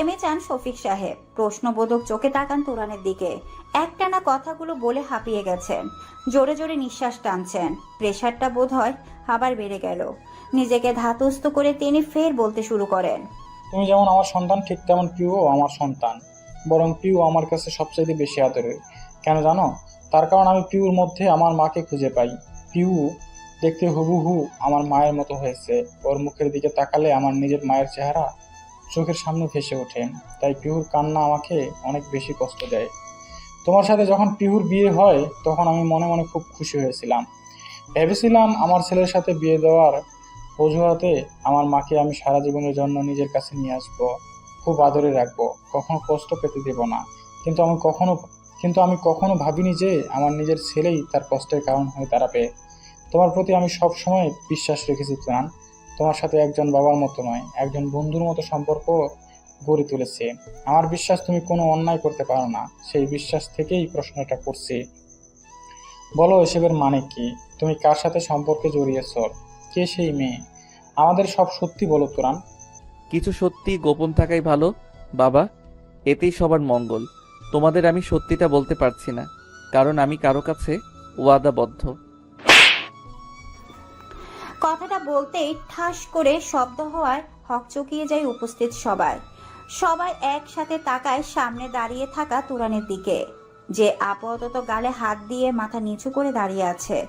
থেমে যান শফিক সাহেব। প্রশ্নবোধক চোখে তাকান তুরানের দিকে। একটানা কথাগুলো বলে হাঁপিয়ে গেছেন। জোরে জোরে নিঃশ্বাস টানছেন। প্রেশারটা বোধ হয় আবার বেড়ে গেল। নিজেকে ধাতস্থ করে তিনি ফের বলতে শুরু করেন। তুমি যেমন আমার সন্তান, ঠিক তেমন প্রিয় আমার সন্তান। বরং প্রিয় আমার কাছে সবচাইতে বেশি আদরের। কেন জানো? তার কারণ আমি পিউর মধ্যে আমার মাকে খুঁজে পাই। পিউ দেখতে হুবহু আমার মায়ের মতো হয়েছে। ওর মুখের দিকে তাকালে আমার নিজের মায়ের চেহারা চোখের সামনে ভেসে ওঠে। তাই পিহুর কান্না আমাকে অনেক বেশি কষ্ট দেয়। তোমার সাথে যখন পিহুর বিয়ে হয়, তখন আমি মনে মনে খুব খুশি হয়েছিলাম। ভেবেছিলাম আমার ছেলের সাথে বিয়ে দেওয়ার অজুহাতে আমার মাকে আমি সারা জীবনের জন্য নিজের কাছে নিয়ে আসব, খুব আদরে রাখব, কখনো কষ্ট পেতে দেব না। কিন্তু আমি কখনো, কিন্তু আমি কখনো ভাবিনি যে আমার নিজের ছেলেই তার কষ্টের কারণ হয়ে দাঁড়াবে। তোমার প্রতি আমি সব সময় বিশ্বাস রেখেছি প্রাণ তোমার সাথে একজন বাবার মতো নয়, একজন বন্ধুর মতো সম্পর্ক গড়ে তুলেছে। আমার বিশ্বাস তুমি কোনো অন্যায় করতে পারো না, সেই বিশ্বাস থেকেই প্রশ্নটা করছি। বলো, এসবের মানে কি? তুমি কার সাথে সম্পর্কে জড়িয়েছ? কে সেই মেয়ে? আমাদের সব সত্যি বলো তোরান কিছু সত্যি গোপন থাকাই ভালো, বাবা। এতেই সবার মঙ্গল। তোমাদের আমি সত্যিটা বলতে পারছি না, কারণ আমি কারও কাছে ওয়াদাবদ্ধ। কথাটা বলতেই ঠাস করে শব্দ হওয়ায় হকচকিয়ে যায় উপস্থিত সবাই। সবাই একসাথে তাকায় সামনে দাঁড়িয়ে থাকা তুরানের দিকে। যে আপাতত গালে হাত দিয়ে মাথা নিচু করে দাঁড়িয়ে আছে।